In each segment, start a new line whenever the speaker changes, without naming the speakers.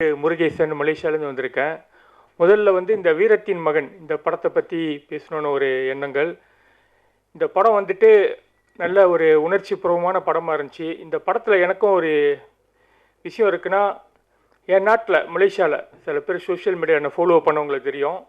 முருகேசன் மலேசியாவிலேருந்து வந்திருக்கேன். முதல்ல வந்து இந்த வீரத்தின் மகன் இந்த படத்தை பற்றி பேசணுன்னு ஒரு எண்ணங்கள். இந்த படம் வந்துட்டு நல்ல ஒரு உணர்ச்சி பூர்வமான படமாக இருந்துச்சு. இந்த படத்தில் எனக்கும் ஒரு விஷயம் இருக்குன்னா என் நாட்டில் மலேசியாவில் சில பேர் சோஷியல் மீடியா என்னை ஃபாலோ பண்ணவங்களுக்கு தெரியும்.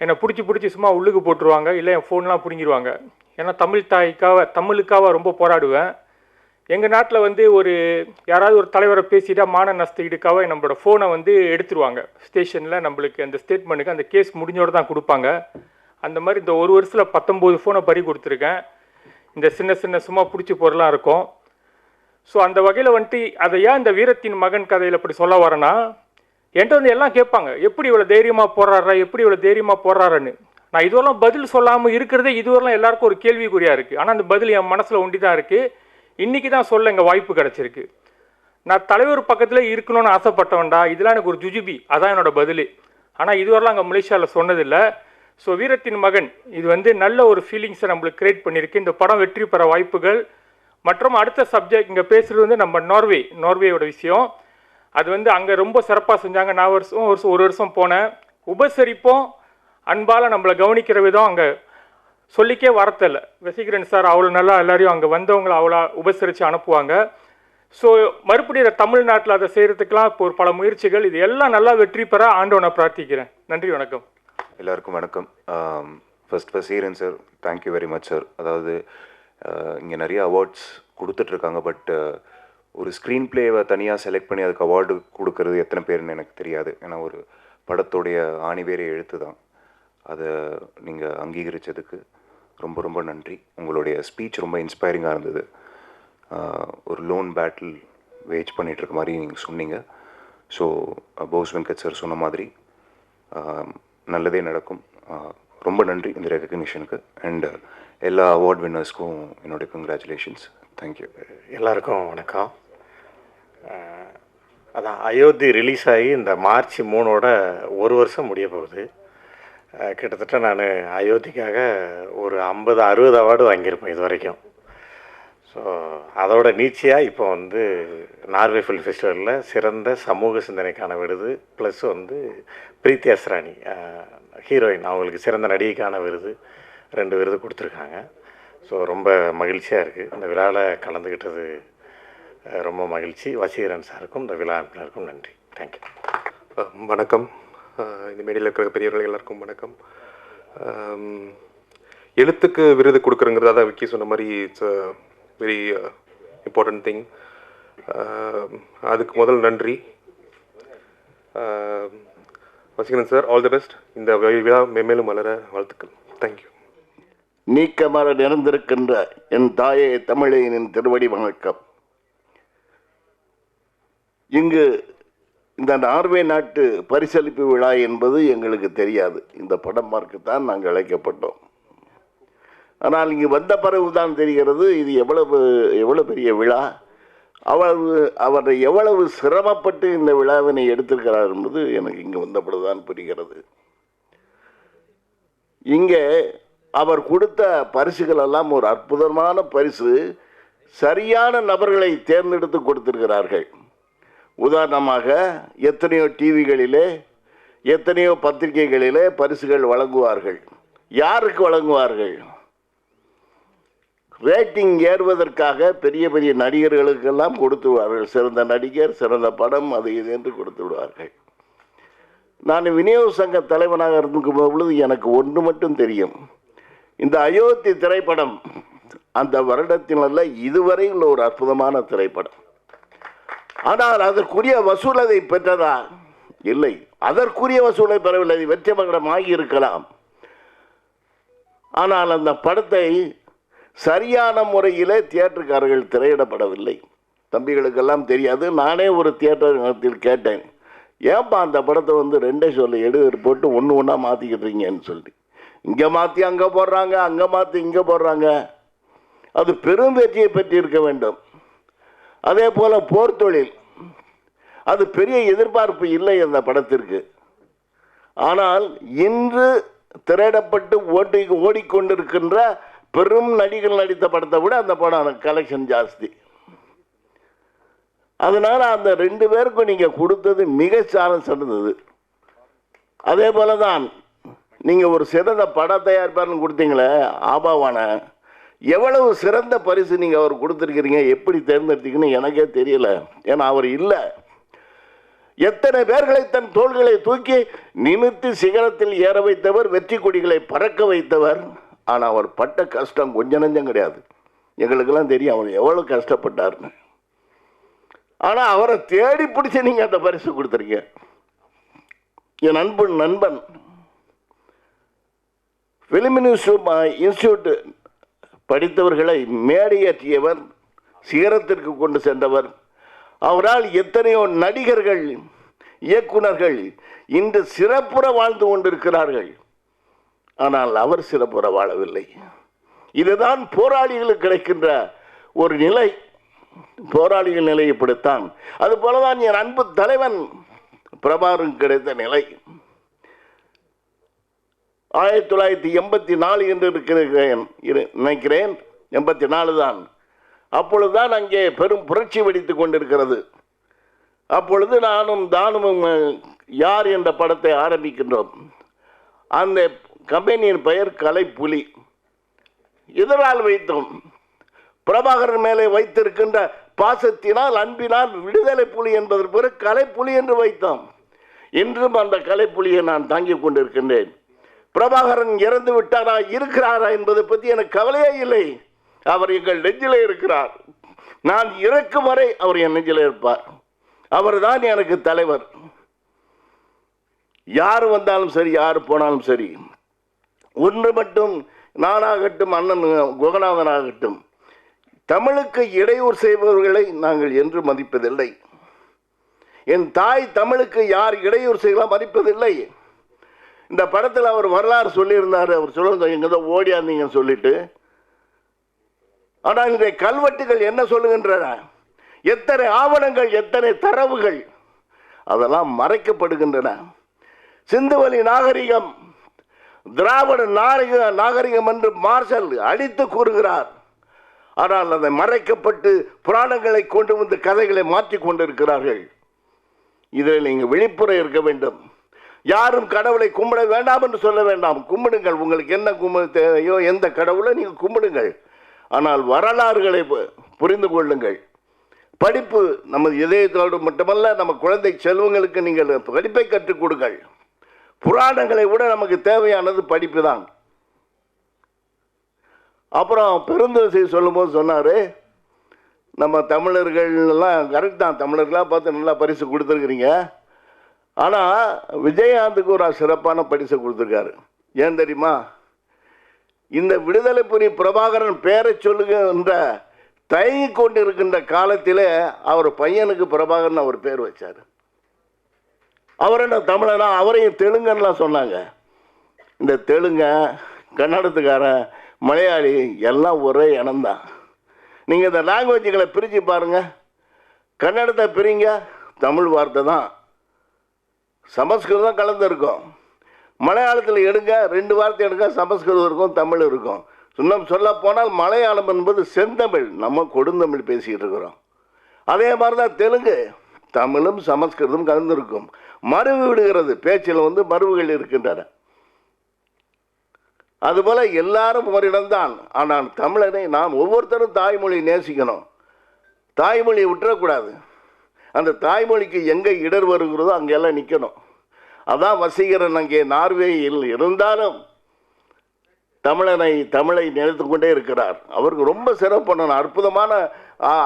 என்னை பிடிச்சி பிடிச்சி சும்மா உள்ளுக்கு போட்டுருவாங்க இல்லை என் ஃபோன்லாம் பிடுங்கிடுவாங்க ஏன்னா தமிழ் தாய்க்காக தமிழுக்காக ரொம்ப போராடுவேன். எங்கள் நாட்டில் வந்து ஒரு யாராவது ஒரு தலைவரை பேசிட்டா மான நஷ்ட நம்மளோட ஃபோனை வந்து எடுத்துருவாங்க. ஸ்டேஷனில் நம்மளுக்கு அந்த ஸ்டேட்மெண்ட்டுக்கு அந்த கேஸ் முடிஞ்சோட தான் கொடுப்பாங்க. அந்த மாதிரி இந்த ஒரு வருஷத்தில் பத்தொம்போது ஃபோனை பறி கொடுத்துருக்கேன். இந்த சின்ன சின்ன சும்மா பிடிச்சி பொருளாக இருக்கும். ஸோ அந்த வகையில் வந்துட்டு அதை ஏன் இந்த வீரத்தின் மகன் கதையில் இப்படி சொல்ல வரேன்னா என்கிட்ட வந்து எல்லாம் கேட்பாங்க. எப்படி இவ்வளோ தைரியமாக போடுறாரா எப்படி இவ்வளோ தைரியமாக போடுறாருன்னு நான் இதுவரெல்லாம் பதில் சொல்லாமல் இருக்கிறதே இதுவரெல்லாம் எல்லாருக்கும் ஒரு கேள்விக்குறியாக இருக்குது ஆனால் அந்த பதில் என் மனசில் ஒண்டி தான் இருக்குது இன்றைக்கி தான் சொல்ல இங்கே வாய்ப்பு கிடச்சிருக்கு. நான் தலைவர் பக்கத்தில் இருக்கணும்னு ஆசைப்பட்டவன்டா இதெல்லாம் எனக்கு ஒரு ஜுஜுபி அதான் என்னோட பதில். ஆனால் இதுவரெல்லாம் அங்கே மலேசியாவில் சொன்னதில்லை. ஸோ வீரத்தின் மகன் இது வந்து நல்ல ஒரு ஃபீலிங்ஸை நம்மளுக்கு கிரியேட் பண்ணியிருக்கு. இந்த படம் வெற்றி பெற வாய்ப்புகள். மற்றும் அடுத்த சப்ஜெக்ட் இங்கே பேசுகிறது வந்து நம்ம நார்வே நார்வேயோட விஷயம். அது வந்து அங்கே ரொம்ப சிறப்பாக செஞ்சாங்க. நான் வருஷம் ஒரு வருஷம் ஒரு வருஷம் போனேன். உபசரிப்போம் அன்பால் நம்மளை கவனிக்கிற விதம் அங்கே சொல்லிக்கே வார்த்தையில்ல வெசிகரன் சார் அவ்வளோ நல்லா எல்லாரையும் அங்கே வந்தவங்களை அவ்வளோ உபசரித்து அனுப்புவாங்க. ஸோ மறுபடியும் இதை தமிழ்நாட்டில் அதை செய்கிறதுக்கெலாம் இப்போ ஒரு பல முயற்சிகள். இது எல்லாம் நல்லா வெற்றி பெற ஆண்டவனை பிரார்த்திக்கிறேன். நன்றி வணக்கம்.
எல்லாருக்கும் வணக்கம். First Vaseeran sir thank you very much sir அதாவது இங்கே நிறைய அவார்ட்ஸ் கொடுத்துட்ருக்காங்க பட் ஒரு ஸ்க்ரீன் பிளேவை தனியாக செலக்ட் பண்ணி அதுக்கு அவார்டு கொடுக்கறது எத்தனை பேர்னு எனக்கு தெரியாது. ஏன்னா ஒரு படத்துடைய ஆணிவேரை எழுத்து தான் அதை நீங்கள் அங்கீகரித்ததுக்கு ரொம்ப ரொம்ப நன்றி. உங்களுடைய ஸ்பீச் ரொம்ப இன்ஸ்பைரிங்காக இருந்தது. ஒரு லோன் பேட்டில் வேஜ் பண்ணிகிட்ருக்க மாதிரி நீங்கள் சொன்னீங்க. ஸோ போஸ் வெங்கட் சார் சொன்ன மாதிரி நல்லதே நடக்கும். ரொம்ப நன்றி இந்த ரெக்கக்னிஷனுக்கு அண்ட் எல்லா அவார்ட் வின்னர்ஸ்க்கும் என்னுடைய கங்க்ராச்சுலேஷன்ஸ் தேங்க்யூ
எல்லாருக்கும் வணக்கம். அதான் அயோத்தி ரிலீஸ் ஆகி இந்த மார்ச் மூணோட ஒரு வருஷம் முடிய போகுது. கிட்டத்தட்ட நான் அயோத்திக்காக ஒரு ஐம்பது அறுபது அவார்டு வாங்கியிருப்பேன் இது வரைக்கும். ஸோ அதோட நீச்சையாக இப்போ வந்து நார்வே ஃபில் ஃபெஸ்டிவலில் சிறந்த சமூக சிந்தனைக்கான விருது ப்ளஸ் வந்து பிரீத்தி அஸ்ரானி ஹீரோயின். அவங்களுக்கு சிறந்த நடிகைக்கான விருது ரெண்டு விருது கொடுத்துருக்காங்க. ஸோ ரொம்ப மகிழ்ச்சியாக இருக்குது இந்த விழாவில் கலந்துக்கிட்டது ரொம்ப மகிழ்ச்சி. வசீகரன் சாருக்கும் இந்த விழா அமைப்பினருக்கும் நன்றி. தேங்க்யூ
வணக்கம். இந்த மேடையில் இருக்கிற பெரியவர்கள் எல்லாருக்கும் வணக்கம். எழுத்துக்கு விருது கொடுக்குறங்கிறது அதான் விக்கி சொன்ன மாதிரி it's a very important thing அதுக்கு முதல் நன்றி. Vaseegaran sir all the best இந்த விழா மேலும் வளர வாழ்த்துக்கள். தேங்க்யூ
நீக்கமர நிறந்திருக்கின்ற என் தாயே தமிழையனின் திருவடி வணக்கம். இங்கு இந்த நார்வே நாட்டு பரிசளிப்பு விழா என்பது எங்களுக்கு தெரியாது. இந்த படம் பார்க்கத்தான் நாங்கள் அழைக்கப்பட்டோம். ஆனால் இங்கு வந்த பிறகுதான் தெரிகிறது இது எவ்வளவு எவ்வளவு பெரிய விழா அவ்வளவு அவர் எவ்வளவு சிரமப்பட்டு இந்த விழாவினை எடுத்திருக்கிறார் என்பது எனக்கு இங்கே வந்த பிறகுதான் புரிகிறது. இங்கே அவர் கொடுத்த பரிசுகள் எல்லாம் ஒரு அற்புதமான பரிசு. சரியான நபர்களை தேர்ந்தெடுத்து கொடுத்திருக்கிறார்கள். உதாரணமாக எத்தனையோ டிவிகளிலே எத்தனையோ பத்திரிகைகளிலே பரிசுகள் வழங்குவார்கள். யாருக்கு வழங்குவார்கள்? ரேட்டிங் ஏறுவதற்காக பெரிய பெரிய நடிகர்களுக்கெல்லாம் கொடுத்து விடுவார்கள். சிறந்த நடிகர் சிறந்த படம் அது இது என்று கொடுத்து விடுவார்கள். நான் விநியோக சங்க தலைவனாக இருக்கும் பொழுது எனக்கு ஒன்று மட்டும் தெரியும். இந்த அயோத்தி திரைப்படம் அந்த வருடத்தில் இதுவரை உள்ள ஒரு அற்புதமான திரைப்படம். ஆனால் அதற்குரிய வசூல் அதை பெற்றதா இல்லை அதற்குரிய வசூலை பெறவில்லை அது வெற்றி மகடம் ஆகியிருக்கலாம் ஆனால் அந்த படத்தை சரியான முறையிலே தியேட்டருக்காரர்கள் திரையிடப்படவில்லை. தம்பிகளுக்கெல்லாம் தெரியாது நானே ஒரு தியேட்டர் கேட்டேன். ஏன்பா அந்த படத்தை வந்து ரெண்டே சொல்ல எடு போட்டு ஒன்று ஒன்றா மாற்றிக்கிட்டுறீங்கன்னு சொல்லி. இங்கே மாற்றி அங்கே போடுறாங்க அங்கே மாற்றி இங்கே போடுறாங்க. அது பெரும் வெற்றியை பெற்றிருக்க வேண்டும். அதே போல் போர் தொழில் அது பெரிய எதிர்பார்ப்பு இல்லை அந்த படத்திற்கு. ஆனால் இன்று திரையிடப்பட்டு ஓட்டி ஓடிக்கொண்டிருக்கின்ற பெரும் நடிகர்கள் நடித்த படத்தை விட அந்த படம் கலெக்ஷன் ஜாஸ்தி. அதனால் அந்த ரெண்டு பேருக்கும் நீங்கள் கொடுத்தது மிக சாலம் சிறந்தது அதே போல தான் நீங்கள் ஒரு சிறந்த பட தயாரிப்பாளர்னு கொடுத்தீங்களே ஆபாவான. எவ்வளவு சிறந்த பரிசு நீங்கள் அவர் கொடுத்துருக்கிறீங்க எப்படி தேர்ந்தெடுத்தீங்கன்னு எனக்கே தெரியல. ஏன்னா அவர் இல்லை. எத்தனை பேர்களை தன் தோள்களை தூக்கி நிமிர்த்தி சிகரத்தில் ஏற வைத்தவர் வெற்றி கொடிகளை பறக்க வைத்தவர். ஆனால் அவர் பட்ட கஷ்டம் கொஞ்ச நஞ்சம் கிடையாது. எங்களுக்கெல்லாம் தெரியும் அவர் எவ்வளோ கஷ்டப்பட்டார்னு ஆனால் அவரை தேடி பிடிச்சி நீங்கள் அந்த பரிசு கொடுத்துருக்கீங்க என் நண்பன் நண்பன் ஃபிலிம் இன்ஸ்டியூட் படித்தவர்களை மேடையேற்றியவர் சிகரத்திற்கு கொண்டு சென்றவர். அவரால் எத்தனையோ நடிகர்கள் இயக்குனர்கள் இன்று சிறப்புற வாழ்ந்து கொண்டிருக்கிறார்கள். ஆனால் அவர் சிறப்புற வாழவில்லை. இதுதான் போராளிகளுக்கு கிடைக்கின்ற ஒரு நிலை. போராளிகள் நிலை இப்படித்தான். அதுபோலதான் என் அன்பு தலைவன் பிரபாரும் கிடைத்த நிலை. ஆயிரத்தி தொள்ளாயிரத்தி எண்பத்தி நாலு என்று இருக்கிறேன் நினைக்கிறேன். எண்பத்தி நாலு தான். அப்பொழுதுதான் அங்கே பெரும் புரட்சி வெடித்து கொண்டிருக்கிறது. அப்பொழுது நானும் தானும் யார் என்ற படத்தை ஆரம்பிக்கின்றோம். அந்த கம்பெனியின் பெயர் கலைப்புலி. இதனால் வைத்தோம். பிரபாகரன் மேலே வைத்திருக்கின்ற பாசத்தினால் அன்பினால் விடுதலை புலி என்பதற்கு பிறகு கலைப்புலி என்று வைத்தோம். இன்றும் அந்த கலைப்புலியை நான் தாங்கிக் கொண்டிருக்கின்றேன். பிரபாகரன் இறந்து விட்டாரா இருக்கிறாரா என்பதை பற்றி எனக்கு கவலையே இல்லை. அவர் எங்கள் நெஞ்சிலே இருக்கிறார். நான் இறக்கும் வரை அவர் என் நெஞ்சிலே இருப்பார். அவர் தான் எனக்கு தலைவர். யார் வந்தாலும் சரி யார் போனாலும் சரி ஒன்று மட்டும் நானாகட்டும் அண்ணன் குகநாதனாகட்டும் தமிழுக்கு இடையூறு செய்பவர்களை நாங்கள் என்று மதிப்பதில்லை. என் தாய் தமிழுக்கு யார் இடையூறு செய்யலாம் மதிப்பதில்லை. இந்த படத்தில் அவர் வரலாறு சொல்லியிருந்தார். அவர் சொல்லுங்க எங்கே தான் ஓடியாந்தீங்கன்னு சொல்லிட்டு. ஆனால் இந்த கல்வெட்டுகள் என்ன சொல்லுகின்றன? எத்தனை ஆவணங்கள் எத்தனை தரவுகள்? அதெல்லாம் மறைக்கப்படுகின்றன. சிந்துவெளி நாகரிகம் திராவிட நாகரிக நாகரிகம் என்று மார்ஷல் அடித்து கூறுகிறார். ஆனால் அதை மறைக்கப்பட்டு புராணங்களை கொண்டு வந்து கதைகளை மாற்றிக் கொண்டிருக்கிறார்கள். இதில் நீங்கள் விழிப்புற இருக்க வேண்டும். யாரும் கடவுளை கும்பிட வேண்டாம் என்று சொல்ல வேண்டாம். கும்பிடுங்கள். உங்களுக்கு என்ன கும்பிட தேவையோ எந்த கடவுளை நீங்கள் கும்பிடுங்கள். ஆனால் வரலாறுகளை பு- புரிந்து கொள்ளுங்கள். படிப்பு நமது இதயத்தோடு மட்டுமல்ல நம்ம குழந்தை செல்வங்களுக்கு நீங்கள் படிப்பை கற்றுக் கொடுங்கள். புராணங்களை விட நமக்கு தேவையானது படிப்பு தான். அப்புறம் பெருந்தோசை சொல்லும்போது சொன்னார் நம்ம தமிழர்கள் எல்லாம் கரெக்ட் தான். தமிழர்களாக பார்த்து நல்லா பரிசு கொடுத்துருக்குறீங்க. ஆனால் விஜயகாந்துக்கு ஒரு சிறப்பான பரிசு கொடுத்துருக்காரு. ஏன் தெரியுமா? இந்த விடுதலை புரி பிரபாகரன் பேரை சொல்லுகின்ற தயங்கி கொண்டு இருக்கின்ற காலத்தில் அவர் பையனுக்கு பிரபாகரன் அவர் பேர் வச்சார். அவர் என்ன தமிழனா அவரையும் தெலுங்கன்லாம் சொன்னாங்க. இந்த தெலுங்க கன்னடத்துக்காரன் மலையாளி எல்லாம் ஒரே இனம்தான். நீங்கள் இந்த லாங்குவேஜுகளை பிரித்து பாருங்கள் கன்னடத்தை பிரிங்க தமிழ் வார்த்தை தான். சமஸ்கிருதம் கலந்துருக்கும். மலையாளத்தில் எடுங்க ரெண்டு வார்த்தை எடுங்க சமஸ்கிருதம் இருக்கும் தமிழ் இருக்கும். இன்னும் சொல்ல போனால் மலையாளம் என்பது செந்தமிழ். நம்ம கொடுந்தமிழ் பேசிக்கிட்டு இருக்கிறோம். அதே மாதிரி தான் தெலுங்கு. தமிழும் சமஸ்கிருதம் கலந்திருக்கும். மறுவு விடுகிறது. பேச்சில் வந்து மறுவுகள் இருக்கின்றன. அதுபோல் எல்லாரும் ஒரு இடம்தான். ஆனால் தமிழனை நாம் ஒவ்வொருத்தரும் தாய்மொழி நேசிக்கணும். தாய்மொழியை விட்டுறக்கூடாது. அந்த தாய்மொழிக்கு எங்கே இடர் வருகிறதோ அங்கெல்லாம் நிற்கணும் அதான் வசீகரன் அங்கே நார்வேயில் இருந்தாலும் தமிழனை தமிழை நினைத்து கொண்டே இருக்கிறார். அவருக்கு ரொம்ப சிறப்பான அற்புதமான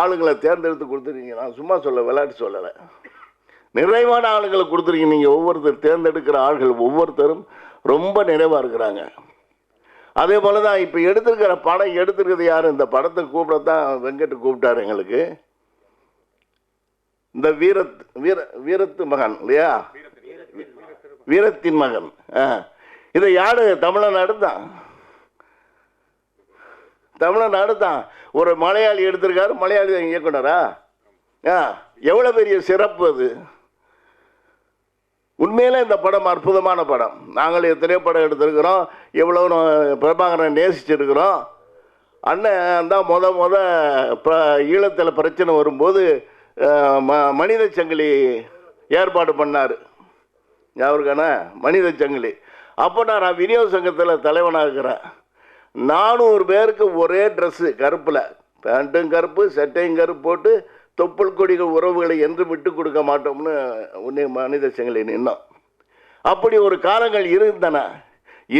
ஆளுங்களை தேர்ந்தெடுத்து கொடுத்துருக்கீங்க. நான் சும்மா சொல்ல விளையாட்டு சொல்லலை. நிறைவான ஆளுங்களை கொடுத்துருக்கீங்க. நீங்கள் ஒவ்வொருத்தர் தேர்ந்தெடுக்கிற ஆள்கள் ஒவ்வொருத்தரும் ரொம்ப நிறைவாக இருக்கிறாங்க. அதே போல தான் இப்போ எடுத்திருக்கிற படம் எடுத்திருக்கிறது யார்? இந்த படத்தை கூப்பிட தான் வெங்கட் கூப்பிட்டாரு எங்களுக்கு. இந்த வீரத் வீர வீரத்து மகன் இல்லையா? வீரத்தின் மகன். ஆ. இதை யாரு? தமிழநாடு தான். தமிழ்நாடு தான். ஒரு மலையாளி எடுத்திருக்காரு மலையாளி தான் இயக்குனரா? ஆ. எவ்வளோ பெரிய சிறப்பு அது? உண்மையிலே இந்த படம் அற்புதமான படம். நாங்கள் எத்தனையோ படம் எடுத்திருக்கிறோம். எவ்வளோ பிரபாகரனை நேசிச்சிருக்கிறோம். அண்ணன் தான் முத முத ஈழத்தில் பிரச்சனை வரும்போது ம மனித சங்கிலி ஏற்பாடு பண்ணார். அவருக்கான மனித சங்கிலி. அப்போ நான் விநியோக சங்கத்தில் தலைவனாக இருக்கிறேன் நானூறு பேருக்கு ஒரே ட்ரெஸ்ஸு கருப்பில். பேண்ட்டும் கருப்பு சட்டையும் கருப்பு போட்டு தொப்புள் கொடிகள் உறவுகளை என்று விட்டு கொடுக்க மாட்டோம்னு உன்னை மனித சங்கிலி நின்னோம் அப்படி ஒரு காலங்கள் இருந்தன.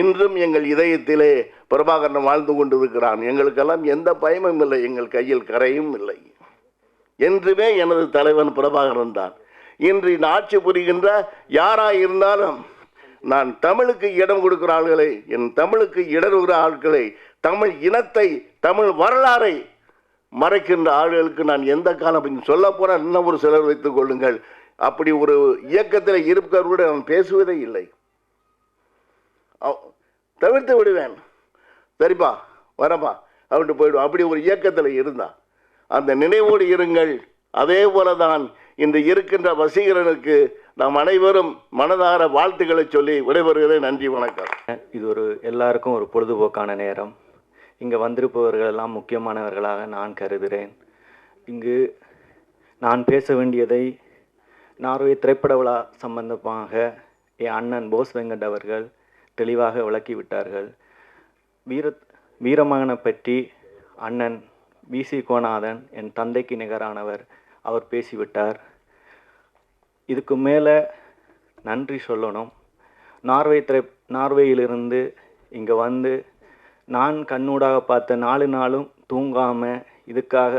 இன்றும் எங்கள் இதயத்திலே பிரபாகரன் வாழ்ந்து கொண்டிருக்கிறான். எங்களுக்கெல்லாம் எந்த பயமும் இல்லை. எங்கள் கையில் கரையும் இல்லை. என்றுமே எனது தலைவன் பிரபாகரன் தான். இன்று இந்த ஆட்சி புரிகின்ற யாராக இருந்தாலும் நான் தமிழுக்கு இடம் கொடுக்கிற ஆள்களை என் தமிழுக்கு இடருகிற ஆட்களை தமிழ் இனத்தை தமிழ் வரலாறை மறைக்கின்ற ஆளுகளுக்கு நான் எந்த காலம் சொல்ல போனால் இன்னும் ஒரு சிலர் வைத்துக் கொள்ளுங்கள். அப்படி ஒரு இயக்கத்தில் இருப்பவர்களோடு நான் பேசுவதே இல்லை. தவிர்த்து விடுவேன். சரிப்பா வரப்பா அப்படின்ட்டு போயிடுவோம். அப்படி ஒரு இயக்கத்தில் இருந்தா. அந்த நினைவோடு இருங்கள். அதே போல தான் இன்று இருக்கின்ற வசீகரனுக்கு நாம் அனைவரும் மனதார வாழ்த்துக்களை சொல்லி விடைபெறுகிறேன். நன்றி வணக்கம்.
இது ஒரு எல்லாருக்கும் ஒரு பொழுதுபோக்கான நேரம். இங்கே வந்திருப்பவர்கள் எல்லாம் முக்கியமானவர்களாக நான் கருதுகிறேன். இங்கு நான் பேச வேண்டியதை நார்வே திரைப்பட விழா சம்பந்தமாக என் அண்ணன் போஸ் வெங்கட் அவர்கள் தெளிவாக விளக்கி விட்டார்கள் வீர வீரமகனை பற்றி அண்ணன் விசி கோநாதன் என் தந்தைக்கு நிகரானவர். அவர் பேசிவிட்டார். இதுக்கு மேலே நன்றி சொல்லணும். நார்வே திரை நார்வேயிலிருந்து இங்கே வந்து நான் கண்ணூடாக பார்த்த நாலு நாளும் தூங்காமல் இதுக்காக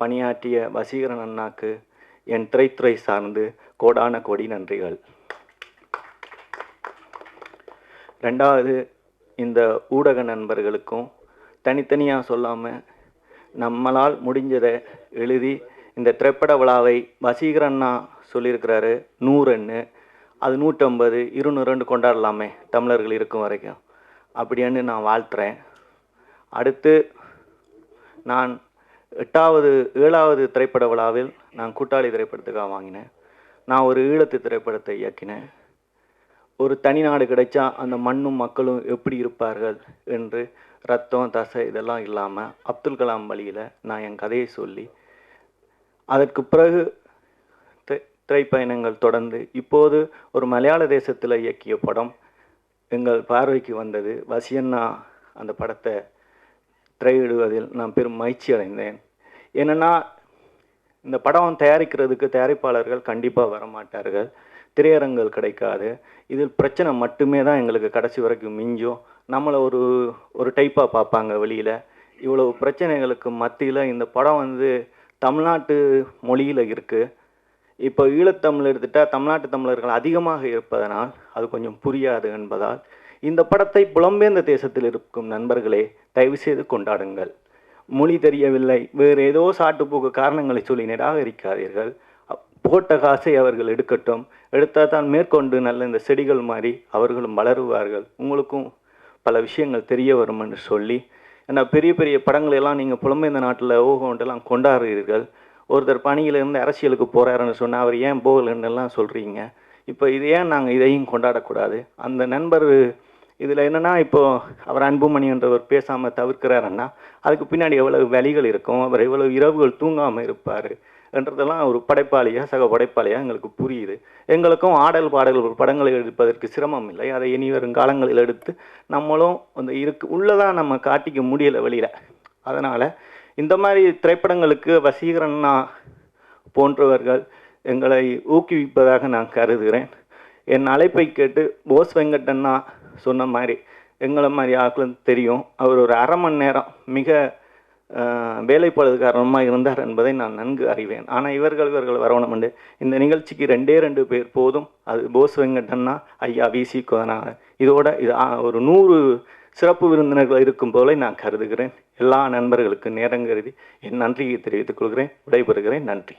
பணியாற்றிய வசீகரன் அண்ணாக்கு என் திரைத்துறை சார்ந்து கோடான கோடி நன்றிகள். ரெண்டாவது இந்த ஊடக நண்பர்களுக்கும் தனித்தனியாக சொல்லாமல் நம்மளால் முடிஞ்சதை எழுதி இந்த திரைப்பட விழாவை வசீகரண்ணா சொல்லியிருக்கிறாரு நூறுன்னு அது நூற்றம்பது இருநூறுன்னு கொண்டாடலாமே தமிழர்கள் இருக்கும் வரைக்கும். அப்படின்னு நான் வாழ்த்துறேன். அடுத்து நான் எட்டாவது ஏழாவது திரைப்பட விழாவில் நான் கூட்டாளி திரைப்படத்துக்காக வாங்கினேன். நான் ஒரு ஈழத்து திரைப்படத்தை இயக்கினேன். ஒரு தனி நாடு கிடைச்சா அந்த மண்ணும் மக்களும் எப்படி இருப்பார்கள் என்று ரத்தம் தசை இதெல்லாம் இல்லாமல் அப்துல் கலாம் வழியில் நான் என் கதையை சொல்லி அதற்கு பிறகு திரைப்பயணங்கள் தொடர்ந்து இப்போது ஒரு மலையாள தேசத்தில் இயக்கிய படம் எங்கள் பார்வைக்கு வந்தது. வசியண்ணா அந்த படத்தை திரையிடுவதில் நான் பெரும் மகிழ்ச்சி அடைந்தேன். என்னென்னா இந்த படம் தயாரிக்கிறதுக்கு தயாரிப்பாளர்கள் கண்டிப்பாக வரமாட்டார்கள். திரையரங்குகள் கிடைக்காது. இதில் பிரச்சனை மட்டுமே தான் எங்களுக்கு கடைசி வரைக்கும் மிஞ்சும். நம்மளை ஒரு ஒரு டைப்பாக பார்ப்பாங்க வெளியில். இவ்வளவு பிரச்சனைகளுக்கு மத்தியில் இந்த படம் வந்து தமிழ்நாட்டு மொழியில் இருக்குது இப்போ ஈழத்தமிழ் எடுத்துட்டால் தமிழ்நாட்டு தமிழர்கள் அதிகமாக இருப்பதனால் அது கொஞ்சம் புரியாது என்பதால் இந்த படத்தை புலம்பெயர்ந்த தேசத்தில் இருக்கும் நண்பர்களே தயவு செய்து கொண்டாடுங்கள். மொழி தெரியவில்லை. வேறு ஏதோ சாட்டுப்போக்கு காரணங்களை சொல்லி நிராகரிக்காதீர்கள். போட்ட காசை அவர்கள் எடுக்கட்டும். எடுத்தால் தான் மேற்கொண்டு நல்ல இந்த செடிகள் மாதிரி அவர்களும் வளருவார்கள். உங்களுக்கும் பல விஷயங்கள் தெரிய வரும் என்று சொல்லி ஏன்னா பெரிய பெரிய படங்களை எல்லாம் நீங்கள் புலம்பெயர்ந்த நாட்டில் ஊகோண்டெல்லாம் கொண்டாடுறீர்கள். ஒருத்தர் பணியிலிருந்து அரசியலுக்கு போகிறாருன்னு சொன்னால் அவர் ஏன் போகலன்னுலாம் சொல்கிறீங்க இப்போ இது ஏன் நாங்கள் இதையும் கொண்டாடக்கூடாது? அந்த நண்பர் இதில் என்னென்னா இப்போது அவர் அன்புமணி என்றவர் பேசாமல் தவிர்க்கிறாருன்னா அதுக்கு பின்னாடி எவ்வளவு வலிகள் இருக்கும் அவர் எவ்வளவு இரவுகள் தூங்காமல் இருப்பார். என்றதெல்லாம் ஒரு படைப்பாளியாக சக படைப்பாளியாக எங்களுக்கு புரியுது. எங்களுக்கும் ஆடல் பாடல்கள் படங்களை எடுப்பதற்கு சிரமம் இல்லை. அதை இனி வரும் காலங்களில் எடுத்து நம்மளும் அந்த இருக்கு உள்ளதாக நம்ம காட்டிக்க முடியலை வெளியில். அதனால் இந்த மாதிரி திரைப்படங்களுக்கு வசீகரண்ணா போன்றவர்கள் எங்களை ஊக்குவிப்பதாக நான் கருதுகிறேன். என் அழைப்பை கேட்டு போஸ் வெங்கட்டண்ணா சொன்ன மாதிரி எங்களை மாதிரி ஆக்களும் தெரியும். அவர் ஒரு அரை மணி நேரம் மிக வேலைப்பழுது காரணமாக இருந்தார் என்பதை நான் நன்கு அறிவேன். ஆனால் இவர்கள் இவர்கள் வரவணம் உண்டு இந்த நிகழ்ச்சிக்கு ரெண்டே ரெண்டு பேர் போதும். அது போஸ் வெங்கடன்னா ஐயா விசி கோதனாக இதோட இது ஒரு நூறு சிறப்பு விருந்தினர்கள் இருக்கும் போல நான் கருதுகிறேன். எல்லா நண்பர்களுக்கும் நேரம் கருதி என் நன்றியை தெரிவித்துக் கொள்கிறேன். விடைபெறுகிறேன். நன்றி.